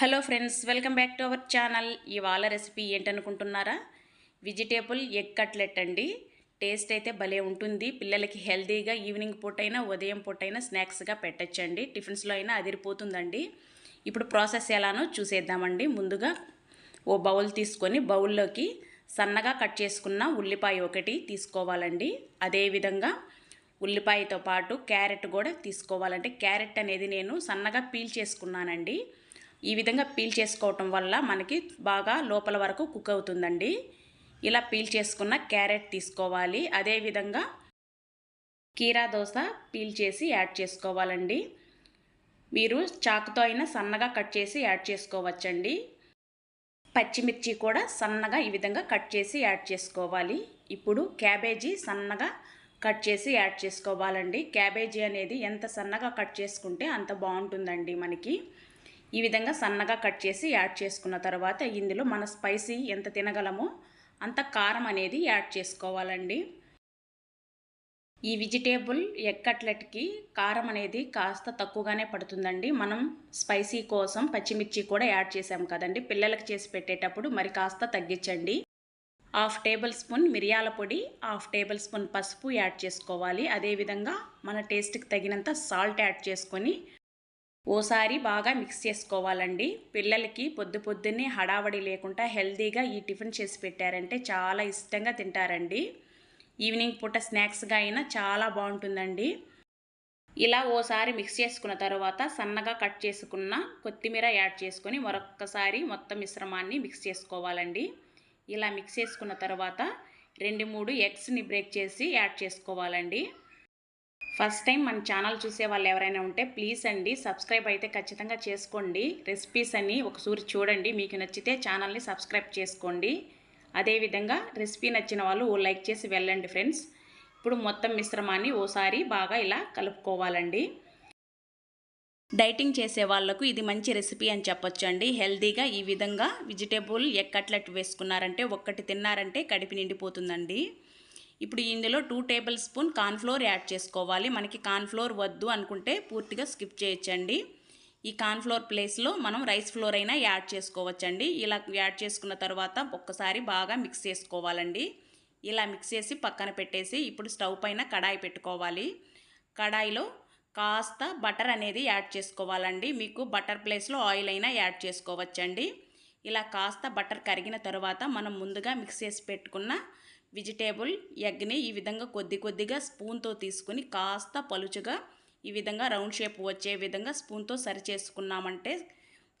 Hello friends welcome back to our channel. ఇవాళ recipe ఏంటనుకుంటున్నారా? Vegetable egg cutlet అండి. Taste అయితే భలే ఉంటుంది. పిల్లలకి హెల్తీగా ఈవినింగ్ పూటైనా ఉదయం పూటైనా స్నాక్స్గా పెట్టచ్చండి. టిఫిన్స్లో అయినా అదిరిపోతుందండి. ఇప్పుడు ప్రాసెస్ ఎలానో చూసేద్దామండి. ముందుగా ఓ బౌల్ తీసుకొని బౌల్లోకి సన్నగా కట్ చేసుకున్న ఉల్లిపాయ ఒకటి తీసుకోవాలండి. అదేవిధంగా ఉల్లిపాయతో పాటు క్యారెట్ కూడా తీసుకోవాలంటే క్యారెట్ అనేది నేను సన్నగా పీల్ చేసుకున్నానండి. ఈ విధంగా పీల్ చేసుకోవటం వల్ల మనకి బాగా లోపల వరకు కుక్ అవుతుందండి. ఇలా పీల్ చేసుకున్న క్యారెట్ తీసుకోవాలి. అదేవిధంగా కీరా దోశ పీల్ చేసి యాడ్ చేసుకోవాలండి. మీరు చాకుతో అయినా సన్నగా కట్ చేసి యాడ్ చేసుకోవచ్చండి. పచ్చిమిర్చి కూడా సన్నగా ఈ విధంగా కట్ చేసి యాడ్ చేసుకోవాలి. ఇప్పుడు క్యాబేజీ సన్నగా కట్ చేసి యాడ్ చేసుకోవాలండి. క్యాబేజీ అనేది ఎంత సన్నగా కట్ చేసుకుంటే అంత బాగుంటుందండి మనకి. ఈ విధంగా సన్నగా కట్ చేసి యాడ్ చేసుకున్న తర్వాత ఇందులో మన స్పైసీ ఎంత తినగలమో అంత కారం అనేది యాడ్ చేసుకోవాలండి. ఈ వెజిటేబుల్ ఎగ్ కట్లెట్కి కారం అనేది కాస్త తక్కువగానే పడుతుందండి. మనం స్పైసీ కోసం పచ్చిమిర్చి కూడా యాడ్ చేసాం కదండి. పిల్లలకు చేసి పెట్టేటప్పుడు మరి కాస్త తగ్గించండి. హాఫ్ టేబుల్ స్పూన్ మిరియాల పొడి హాఫ్ టేబుల్ స్పూన్ పసుపు యాడ్ చేసుకోవాలి. అదేవిధంగా మన టేస్ట్కి తగినంత సాల్ట్ యాడ్ చేసుకొని ఓసారి బాగా మిక్స్ చేసుకోవాలండి. పిల్లలకి పొద్దు పొద్దున్నే హడావడి లేకుండా హెల్తీగా ఈ టిఫిన్ చేసి పెట్టారంటే చాలా ఇష్టంగా తింటారండి. ఈవినింగ్ పూట స్నాక్స్గా అయినా చాలా బాగుంటుందండి. ఇలా ఓసారి మిక్స్ చేసుకున్న తర్వాత సన్నగా కట్ చేసుకున్న కొత్తిమీర యాడ్ చేసుకొని మరొక్కసారి మొత్తం మిశ్రమాన్ని మిక్స్ చేసుకోవాలండి. ఇలా మిక్స్ చేసుకున్న తర్వాత రెండు మూడు ఎగ్స్ని బ్రేక్ చేసి యాడ్ చేసుకోవాలండి. ఫస్ట్ టైం మన ఛానల్ చూసే వాళ్ళు ఎవరైనా ఉంటే ప్లీజ్ అండి సబ్స్క్రైబ్ అయితే ఖచ్చితంగా చేసుకోండి. రెసిపీస్ అన్నీ ఒకసారి చూడండి. మీకు నచ్చితే ఛానల్ని సబ్స్క్రైబ్ చేసుకోండి. అదేవిధంగా రెసిపీ నచ్చిన వాళ్ళు ఓ లైక్ చేసి వెళ్ళండి ఫ్రెండ్స్. ఇప్పుడు మొత్తం మిశ్రమాన్ని ఓసారి బాగా ఇలా కలుపుకోవాలండి. డైటింగ్ చేసే వాళ్ళకు ఇది మంచి రెసిపీ అని చెప్పొచ్చండి. హెల్తీగా ఈ విధంగా వెజిటేబుల్ ఎక్కట్లెట్ వేసుకున్నారంటే ఒక్కటి తిన్నారంటే కడిపి నిండిపోతుందండి. ఇప్పుడు ఇందులో two tablespoon cornflour add చేసుకోవాలి. మనకి కార్న్ఫ్లోర్ వద్దు అనుకుంటే పూర్తిగా స్కిప్ చేయొచ్చండి. ఈ కార్న్ఫ్లోర్ ప్లేస్లో మనం రైస్ ఫ్లోర్ అయినా యాడ్ చేసుకోవచ్చండి. ఇలా యాడ్ చేసుకున్న తర్వాత ఒక్కసారి బాగా మిక్స్ చేసుకోవాలండి. ఇలా మిక్స్ చేసి పక్కన పెట్టేసి ఇప్పుడు స్టవ్ పైన కడాయి పెట్టుకోవాలి. కడాయిలో కాస్త బటర్ అనేది యాడ్ చేసుకోవాలండి. మీకు బటర్ ప్లేస్లో ఆయిల్ అయినా యాడ్ చేసుకోవచ్చండి. ఇలా కాస్త బటర్ కరిగిన తర్వాత మనం ముందుగా మిక్స్ చేసి పెట్టుకున్న వెజిటేబుల్ ఎగ్ని ఈ విధంగా కొద్ది కొద్దిగా స్పూన్తో తీసుకుని కాస్త పలుచగా ఈ విధంగా రౌండ్ షేప్ వచ్చే విధంగా స్పూన్తో సరి చేసుకున్నామంటే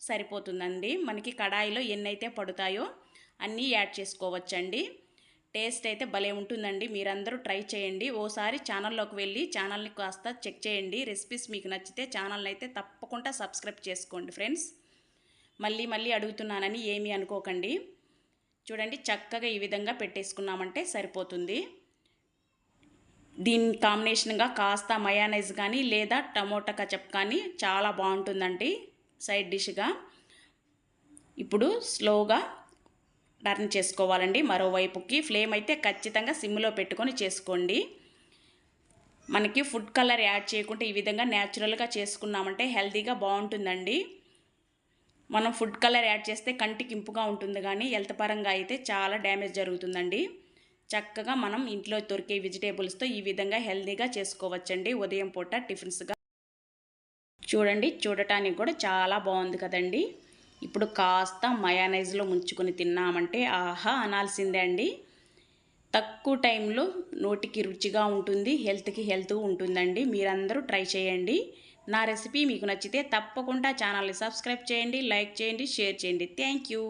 సరిపోతుందండి. మనకి కడాయిలో ఎన్నైతే పడతాయో అన్నీ యాడ్ చేసుకోవచ్చండి. టేస్ట్ అయితే భలే ఉంటుందండి. మీరందరూ ట్రై చేయండి. ఓసారి ఛానల్లోకి వెళ్ళి ఛానల్ని కాస్త చెక్ చేయండి. రెసిపీస్ మీకు నచ్చితే ఛానల్ని అయితే తప్పకుండా సబ్స్క్రైబ్ చేసుకోండి ఫ్రెండ్స్. మళ్ళీ మళ్ళీ అడుగుతున్నానని ఏమీ అనుకోకండి. చూడండి చక్కగా ఈ విధంగా పెట్టేసుకున్నామంటే సరిపోతుంది. దీని కాంబినేషన్గా కాస్త మయానైజ్ కానీ లేదా టమోటా కచప్ కానీ చాలా బాగుంటుందండి సైడ్ డిష్గా. ఇప్పుడు స్లోగా టర్న్ చేసుకోవాలండి. మరోవైపుకి ఫ్లేమ్ అయితే ఖచ్చితంగా సిమ్లో పెట్టుకొని చేసుకోండి. మనకి ఫుడ్ కలర్ యాడ్ చేయకుండా ఈ విధంగా న్యాచురల్గా చేసుకున్నామంటే హెల్తీగా బాగుంటుందండి. మనం ఫుడ్ కలర్ యాడ్ చేస్తే కంటికి ఇంపుగా ఉంటుంది కానీ హెల్త్ పరంగా అయితే చాలా డ్యామేజ్ జరుగుతుందండి. చక్కగా మనం ఇంట్లో దొరికే వెజిటేబుల్స్తో ఈ విధంగా హెల్దీగా చేసుకోవచ్చండి. ఉదయం పూట టిఫిన్స్గా చూడండి చూడటానికి కూడా చాలా బాగుంది కదండి. ఇప్పుడు కాస్త మయానైజ్లో ముంచుకొని తిన్నామంటే ఆహా అనాల్సిందే అండి. తక్కువ టైంలో నోటికి రుచిగా ఉంటుంది హెల్త్కి హెల్త్ ఉంటుందండి. మీరందరూ ట్రై చేయండి. నా రెసిపీ మీకు నచ్చితే తప్పకుండా ఛానల్ని సబ్స్క్రైబ్ చేయండి లైక్ చేయండి షేర్ చేయండి. థ్యాంక్